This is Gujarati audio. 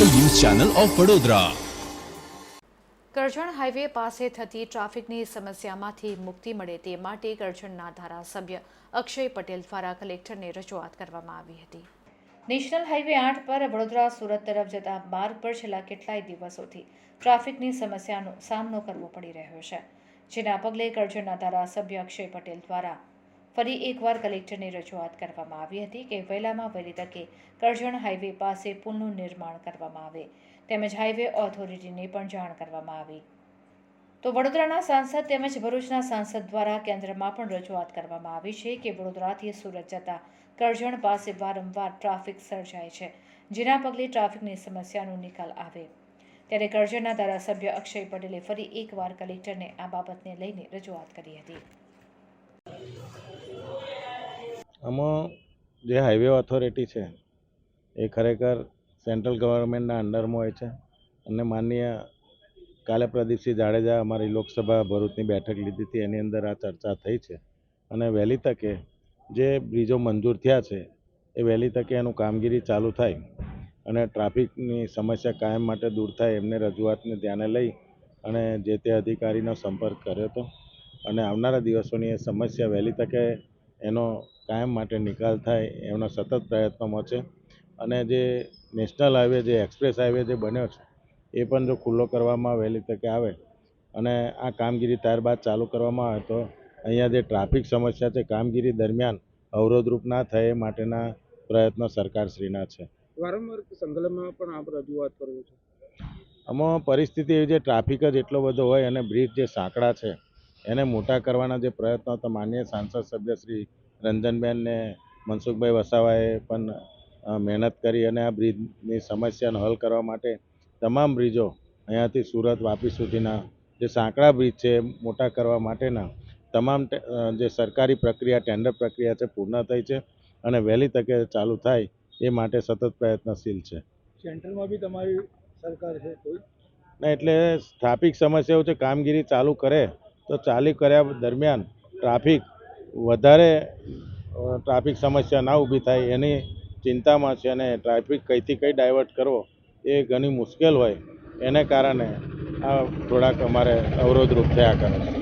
Channel of Vadodara. Karjan highway પાસે થતી ટ્રાફિકની સમસ્યામાંથી મુક્તિ મળે તે માટે કરજણના ધારાસભ્ય અક્ષય પટેલ દ્વારા કલેક્ટરને રજૂઆત કરવામાં આવી હતી. નેશનલ હાઈવે આઠ પર વડોદરા સુરત તરફ જતા માર્ગ પર છેલ્લા કેટલાય દિવસોથી ટ્રાફિકની સમસ્યાનો સામનો કરવો પડી રહ્યો છે. જેના પગલે કરજણના ધારાસભ્ય અક્ષય પટેલ દ્વારા ફરી એકવાર કલેક્ટરને રજૂઆત કરવામાં આવી હતી કે વહેલામાં વહેલી તકે કરજણ હાઈવે પાસે પુલનું નિર્માણ કરવામાં આવે. તેમજ હાઈવે ઓથોરિટીને પણ જાણ કરવામાં આવી. તો વડોદરાના સાંસદ તેમજ ભરૂચના સાંસદ દ્વારા કેન્દ્રમાં પણ રજૂઆત કરવામાં આવી છે કે વડોદરાથી સુરત જતા કરજણ પાસે વારંવાર ટ્રાફિક સર્જાય છે, જેના પગલે ટ્રાફિકની સમસ્યાનો નિકાલ આવે. ત્યારે કરજણના ધારાસભ્ય અક્ષય પટેલે ફરી એકવાર કલેક્ટરને આ બાબતને લઈને રજૂઆત કરી હતી. આમાં જે હાઈવે ઓથોરિટી છે, એ ખરેખર સેન્ટ્રલ ગવર્મેન્ટના અંડરમાં હોય છે. અને માનનીય કાલે પ્રદીપસિંહ જાડેજા અમારી લોકસભા ભરૂચની બેઠક લીધી હતી, એની અંદર આ ચર્ચા થઈ છે. અને વહેલી તકે જે બ્રિજો મંજૂર થયા છે, એ વહેલી તકે એનું કામગીરી ચાલુ થાય અને ટ્રાફિકની સમસ્યા કાયમ માટે દૂર થાય એમને રજૂઆતને ધ્યાને લઈ અને જે તે અધિકારીનો સંપર્ક કર્યો હતો. અને આવનારા દિવસોની એ સમસ્યા વહેલી તકે એનો કાયમ માટે નિકાલ થાય એમના સતત પ્રયત્નોમાં છે અને જે નેશનલ હાઈવે જે એક્સપ્રેસ હાઈવે જે બન્યો છે એ પણ જો ખુલ્લો કરવામાં વહેલી તકે આવે અને આ કામગીરી ત્યારબાદ ચાલુ કરવામાં આવે તો અહીંયા જે ટ્રાફિક સમસ્યા છે કામગીરી દરમિયાન અવરોધરૂપ ના થાય એ માટેના પ્રયત્નો સરકારશ્રીના છે. વારંવાર સંકલનમાં પણ આપ રજૂઆત કરવું છે? આમાં પરિસ્થિતિ એવી છે ટ્રાફિક જ એટલો બધો હોય અને બ્રિજ જે સાંકડા છે એને મોટા કરવાના જે પ્રયત્નો હતા માન્ય સાંસદ સભ્ય શ્રી રંજનબેન ને મનસુખભાઈ વસાવાએ પણ મહેનત કરી અને આ બ્રિજની સમસ્યાનો હલ કરવા માટે તમામ બ્રિજો અહીંયાથી સુરત વાપી સુધીના જે સાંકડા બ્રિજ છે એ મોટા કરવા માટેના તમામ જે સરકારી પ્રક્રિયા ટેન્ડર પ્રક્રિયા છે પૂર્ણ થઈ છે અને વહેલી તકે ચાલુ થાય એ માટે સતત પ્રયત્નશીલ છે. સેન્ટ્રલમાં બી તમારી સરકાર છે કોઈ? ના એટલે ટ્રાફિક સમસ્યા એવું છે કામગીરી ચાલુ કરે તો ચાલી કર્યા દરમિયાન ટ્રાફિક વધારે ટ્રાફિક સમસ્યા ના ઊભી થાય એની ચિંતામાં છે અને ટ્રાફિક કઈથી કઈ ડાયવર્ટ કરવો એ ઘણી મુશ્કેલ હોય એને કારણે આ થોડાક અમારે અવરોધરૂપ થયા કરે છે.